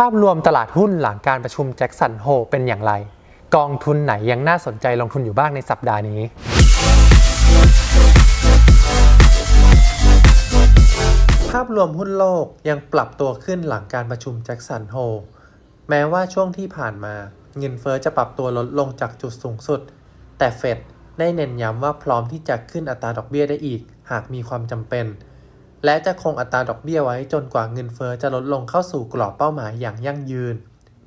ภาพรวมตลาดหุ้นหลังการประชุมแจ็คสันโฮเป็นอย่างไร กองทุนไหนยังน่าสนใจลงทุนอยู่บ้างในสัปดาห์นี้ ภาพรวมหุ้นโลกยังปรับตัวขึ้นหลังการประชุมแจ็คสันโฮแม้ว่าช่วงที่ผ่านมา เงินเฟอ้อจะปรับตัวลดลงจากจุดสูงสุด แต่เฟดได้เน้นย้ำว่าพร้อมที่จะขึ้นอัตราดอกเบี้ยได้อีก หากมีความจำเป็น และจะคงอัตราดอกเบี้ยไว้จนกว่าเงินเฟอ้อจะลดลงเข้าสู่กรอบเป้าหมายอย่างยั่งยืน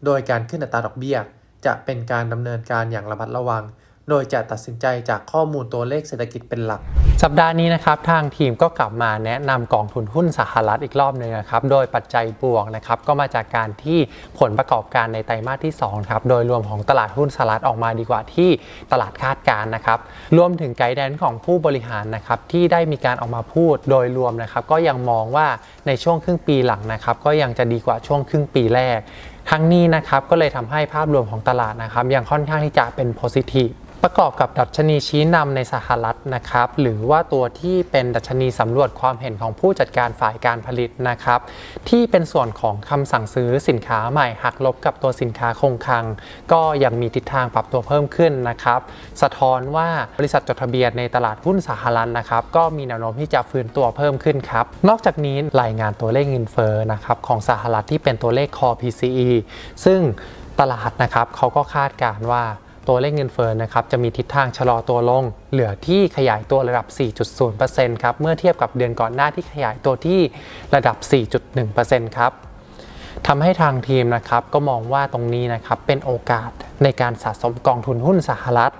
โดยการขึ้นอัตราดอกเบี้ย จะเป็นการดำเนินการอย่างระมัดระวัง โดยจะตัดสินใจจากข้อมูลตัวเลขเศรษฐกิจเป็นหลัก สัปดาห์นี้นะครับทางทีมก็กลับมาแนะนำกองทุนหุ้นสหรัฐอีกรอบหนึ่งนะครับโดยปัจจัยบวกนะครับก็มาจากการที่ผลประกอบการในไตรมาสที่2ครับโดยรวมของตลาดหุ้นสหรัฐออกมาดีกว่าที่ตลาดคาดการณ์นะครับรวมถึงไกด์แดนของผู้บริหารนะครับที่ได้มีการออกมาพูดโดยรวมนะครับก็ยังมองว่าในช่วงครึ่งปีหลังนะครับก็ยังจะดีกว่าช่วงครึ่งปีแรกทั้งนี้นะครับก็เลยทำให้ภาพรวมของตลาดนะครับยังค่อนข้างที่จะเป็น positive ประกอบกับดัชนีชี้นำในสหรัฐนะครับ หรือว่าตัวที่เป็นดัชนีสำรวจความเห็นของผู้จัดการฝ่ายการผลิตนะครับ ที่เป็นส่วนของคำสั่งซื้อสินค้าใหม่หักลบกับตัวสินค้าคงคลัง ก็ยังมีทิศทางปรับตัวเพิ่มขึ้นนะครับ สะท้อนว่าบริษัทจดทะเบียนในตลาดหุ้นสหรัฐนะครับ ก็มีแนวโน้มที่จะฟื้นตัวเพิ่มขึ้นครับ นอกจากนี้รายงานตัวเลขเงินเฟ้อนะครับของสหรัฐที่เป็นตัวเลข core PCE ซึ่งตลาดนะครับเขาก็คาดการณ์ว่า ตัวเลขเงินเฟ้อนะครับจะมีทิศทางชะลอตัวลง เหลือที่ขยายตัวระดับ 4.0%ครับเมื่อเทียบกับเดือนก่อนหน้าที่ขยายตัวที่ระดับ 4.1%ครับทำให้ทางทีมนะครับก็มองว่าตรงนี้นะครับเป็นโอกาสในการสะสมกองทุนหุ้นสหรัฐ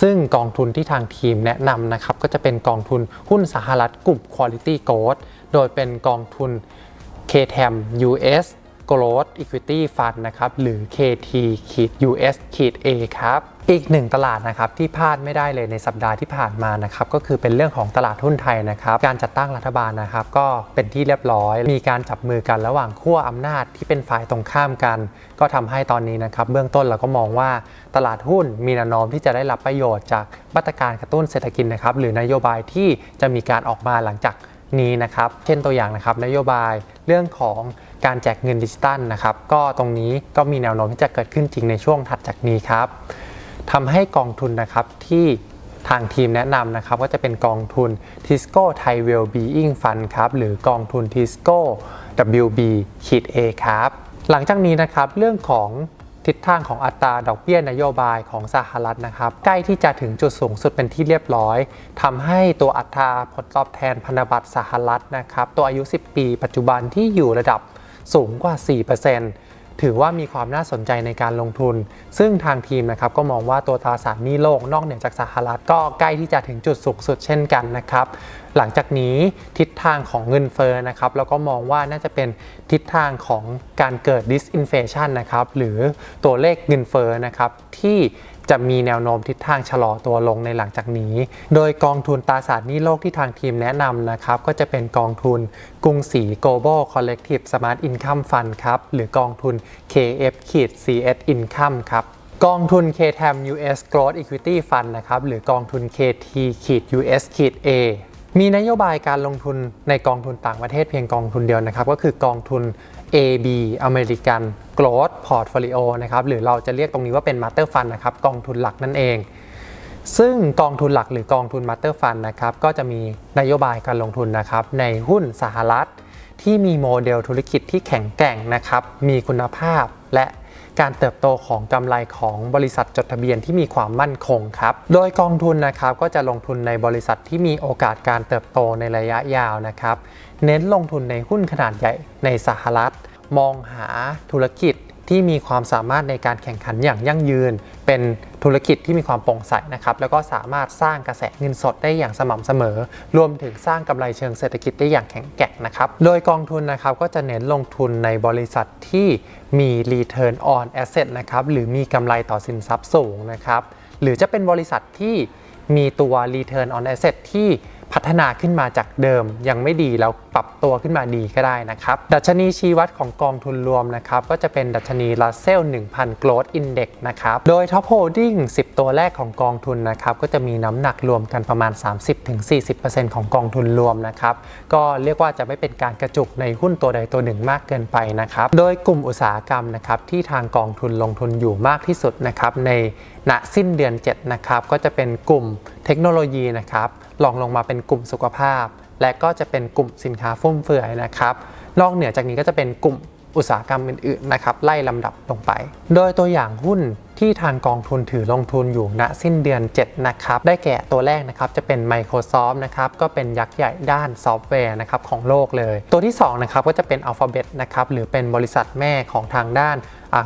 ซึ่งกองทุนที่ทางทีมแนะนำนะครับก็จะเป็นกองทุนหุ้นสหรัฐกลุ่ม Quality Growth โดยเป็นกองทุน KTM US Growth Equity Fund นะครับหรือ KT US A ครับอีกหนึ่งตลาดนะครับที่พลาดไม่ได้เลยในสัปดาห์ที่ผ่านมานะครับก็คือเป็นเรื่องของตลาดหุ้นไทยนะครับการจัดตั้งรัฐบาลนะครับก็เป็นที่เรียบร้อย มีการจับมือกันระหว่างขั้วอำนาจที่เป็นฝ่ายตรงข้ามกัน ก็ทำให้ตอนนี้นะครับเบื้องต้นเราก็มองว่าตลาดหุ้นมีแนวโน้มที่จะได้รับประโยชน์จากมาตรการกระตุ้นเศรษฐกิจนะครับหรือนโยบายที่จะมีการออกมาหลังจากนี้นะครับ เช่นตัวอย่างนะครับนโยบายเรื่องของ การแจกเงินดิจิตัลนะครับ ก็ตรงนี้ก็มีแนวโน้มที่จะเกิดขึ้นจริงในช่วงถัดจากนี้ครับทำให้กองทุนนะครับที่ทางทีมแนะนำนะครับก็จะเป็นกองทุน Tisco Thai Wellbeing Fund ครับหรือกองทุน Tisco WB A ครับ หลังจากนี้นะครับเรื่องของทิศทางของอัตราดอกเบี้ยนโยบายของสหรัฐนะครับ ใกล้ที่จะถึงจุดสูงสุดเป็นที่เรียบร้อยทำให้ตัวอัตราผลตอบแทนพันธบัตรสหรัฐนะครับ ตัวอายุ 10 ปี ปัจจุบันที่อยู่ระดับ สูงกว่า 4%ถือว่ามีความน่าสนใจในการลงทุน ซึ่งทางทีมนะครับก็มองว่าตัวตราสารหนี้โลกนอกเหนือจากสหรัฐก็ใกล้ที่จะถึงจุดสูงสุดเช่นกันนะครับ หลังจากนี้ทิศทางของเงินเฟ้อนะครับแล้วก็มองว่าน่าจะเป็นทิศทางของการเกิด disinflation นะครับหรือตัวเลขเงินเฟ้อนะครับที่จะมีแนวโน้มทิศทางชะลอตัวลงในหลังจากนี้ โดยกองทุนตราสารหนี้โลกที่ทางทีมแนะนำนะครับ ก็จะเป็นกองทุนกรุงศรี global collective smart income fund ครับ หรือกองทุน KF CS income ครับกองทุน KTAM US Growth Equity Fund นะครับ หรือกองทุน KT US A มีนโยบายการลงทุนในกองทุนต่างประเทศเพียงกองทุนเดียวนะครับ ก็คือกองทุน AB American Growth Portfolio นะครับหรือเราจะเรียกตรงนี้ว่าเป็น Master Fund นะครับกองทุนหลักนั่นเอง ซึ่งกองทุนหลักหรือกองทุน Master Fund นะครับก็จะมีนโยบายการลงทุนนะครับในหุ้นสหรัฐ ที่มีโมเดลธุรกิจที่แข็งแกร่งนะครับมีคุณภาพและ การเติบโตของกำไรของบริษัทจดทะเบียนที่มีความมั่นคงครับ โดยกองทุนนะครับก็จะลงทุนในบริษัทที่มีโอกาสการเติบโตในระยะยาวนะครับ เน้นลงทุนในหุ้นขนาดใหญ่ในสหรัฐ มองหาธุรกิจ ที่มีความสามารถในการแข่งขันอย่างยั่งยืน เป็นธุรกิจที่มีความโปร่งใสนะครับ แล้วก็สามารถสร้างกระแสเงินสดได้อย่างสม่ำเสมอ รวมถึงสร้างกำไรเชิงเศรษฐกิจได้อย่างแข็งแกร่งนะครับ โดยกองทุนนะครับก็จะเน้นลงทุนในบริษัทที่มี return on asset นะครับ หรือมีกำไรต่อสินทรัพย์สูงนะครับ หรือจะเป็นบริษัทที่มีตัว return on asset ที่ พัฒนาขึ้นมาจากเดิมยังไม่ดีแล้วปรับตัวขึ้นมาดีก็ได้นะครับ ดัชนีชี้วัดของกองทุนรวมนะครับ ก็จะเป็นดัชนี Russell 1000 Growth Index นะครับ โดย Top Holding 10 ตัวแรกของกองทุนนะครับ ก็จะมีน้ำหนักรวมกันประมาณ 30-40%ของกองทุนรวมนะครับ ก็เรียกว่าจะไม่เป็นการกระจุกในหุ้นตัวใดตัวหนึ่งมากเกินไปนะครับ โดยกลุ่มอุตสาหกรรมนะครับที่ทางกองทุนลงทุนอยู่มากที่สุดนะครับในณสิ้นเดือน7นะครับก็จะเป็นกลุ่มเทคโนโลยีนะครับ ลองลงมาเป็นกลุ่มสุขภาพ และก็จะเป็นกลุ่มสินค้าฟุ่มเฟือยนะครับนอกเหนือจากนี้ก็จะเป็นกลุ่มอุตสาหกรรมอื่นๆนะครับไล่ลำดับลงไป โดยตัวอย่างหุ้นที่ทางกองทุนถือลงทุนอยู่ณสิ้นเดือน 7 นะครับ ได้แก่ตัวแรกนะครับจะเป็น Microsoft นะครับ ก็เป็นยักษ์ใหญ่ด้านซอฟต์แวร์นะครับของโลกเลย ตัวที่2นะครับก็จะเป็น Alphabet นะครับ หรือเป็นบริษัทแม่ของทางด้าน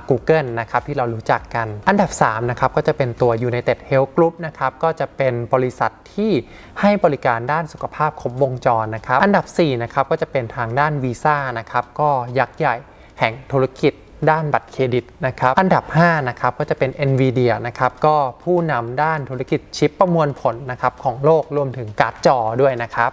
Google นะครับที่เรารู้จักกัน อันดับ3นะครับก็จะเป็นตัว United Health Group นะครับก็จะเป็นบริษัทที่ให้บริการด้านสุขภาพครบวงจรนะครับอันดับ4นะครับก็จะเป็นทางด้าน Visa นะครับก็ยักษ์ใหญ่แห่งธุรกิจด้านบัตรเครดิตนะครับอันดับ5นะครับก็จะเป็น NVIDIA นะครับก็ผู้นำด้านธุรกิจชิปประมวลผลนะครับของโลกรวมถึงการ์ดจอด้วยนะครับ